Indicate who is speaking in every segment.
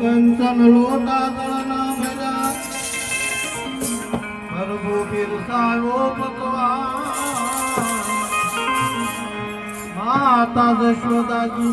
Speaker 1: કંચન લોટા તળના ભર્યા પ્રભુ પીરસાયો પકવાન માતા જશોદાજી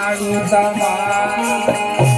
Speaker 2: 假如造反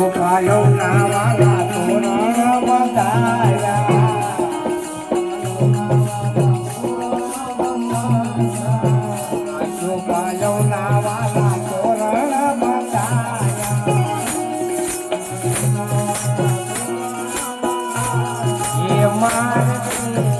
Speaker 2: ગોપાયો ના વાલા તોરણ બતાયા Thank you.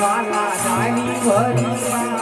Speaker 2: વાલા ડાળી ભરી